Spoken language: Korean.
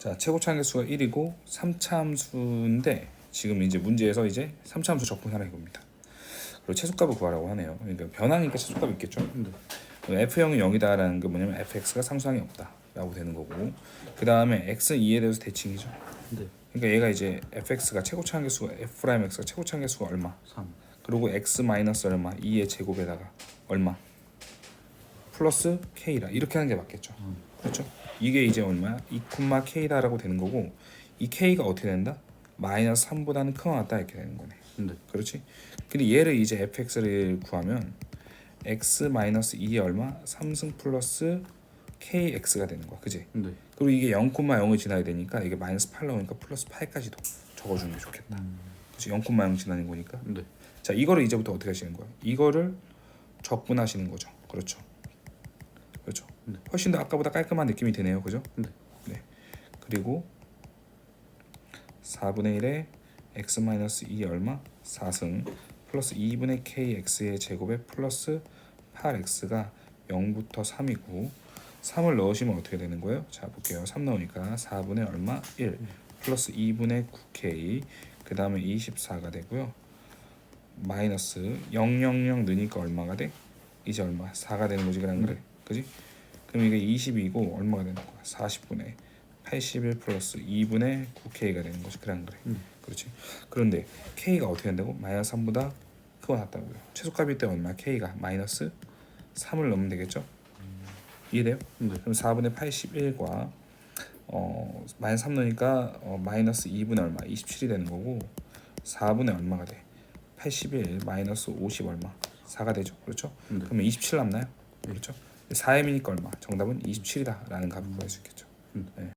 자 최고차 함수가 1이고 3차 함수인데 지금 이제 문제에서 이제 3차 함수 적분하라 이겁니다. 그리고 최소값을 구하라고 하네요. 그러니까 변하니까 최소값이 있겠죠. f0이 0이다라는 게 뭐냐면 fx가 상수항이 없다라고 되는 거고 그 다음에 x 2에 대해서 대칭이죠. 네. 그러니까 얘가 이제 fx가 최고차 함수가 f 프라임 x가 최고차 함수가 얼마? 3. 그리고 x 마이너스 얼마 2의 제곱에다가 얼마 플러스 k라 이렇게 하는 게 맞겠죠 그렇죠 이게 이제 얼마야 2 k다라고 되는 거고 이 k가 어떻게 된다 마이너스 3보다는 크거나 같다 이렇게 되는 거네 네. 그렇지 근데 얘를 이제 fx를 구하면 x 마이너스 2의 얼마 3승 플러스 kx가 되는 거야 그지 네. 그리고 이게 0,0을 지나야 되니까 이게 마이너스 8 나오니까 플러스 8까지도 적어주는 게 좋겠다 그렇지 0,0 지나는 거니까 네. 자 이거를 이제부터 어떻게 하시는 거예요? 이거를 적분하시는 거죠. 그렇죠. 그렇죠. 네. 훨씬 더 아까보다 깔끔한 느낌이 드네요. 그죠? 네. 네. 그리고 4분의 1에 x 마이너스 2 얼마? 4승 플러스 2분의 kx의 제곱에 플러스 8x가 0부터 3이고 3을 넣으시면 어떻게 되는 거예요? 자 볼게요. 3 넣으니까 4분의 얼마? 1 플러스 2분의 9k 그 다음에 24가 되고요. 마이너스 000 넣으니까 얼마가 돼? 이제 얼마? 4가 되는 거지 그냥 그래. 그지? 그럼 이게 20이고 얼마가 되는 거야? 40분의 81 플러스 2분의 9k가 되는 거지 그냥 그래. 음. 그렇지. 그런데 k가 어떻게 된다고? 마이너스 3보다 크고 같다고요. 최소값일 때 얼마? k가 마이너스 3을 넣으면 되겠죠? 이해돼요? 네. 그럼 4분의 81과 어 마이너스 3 넣으니까 어, 마이너스 2분의 얼마? 27이 되는 거고 4분의 얼마가 돼? 81 마이너스 50 얼마? 4가 되죠. 그렇죠? 네. 그러면 27 남나요? 그렇죠? 4m이니까 얼마? 정답은 27이다라는 값을 구할 수 있겠죠. 음. 네.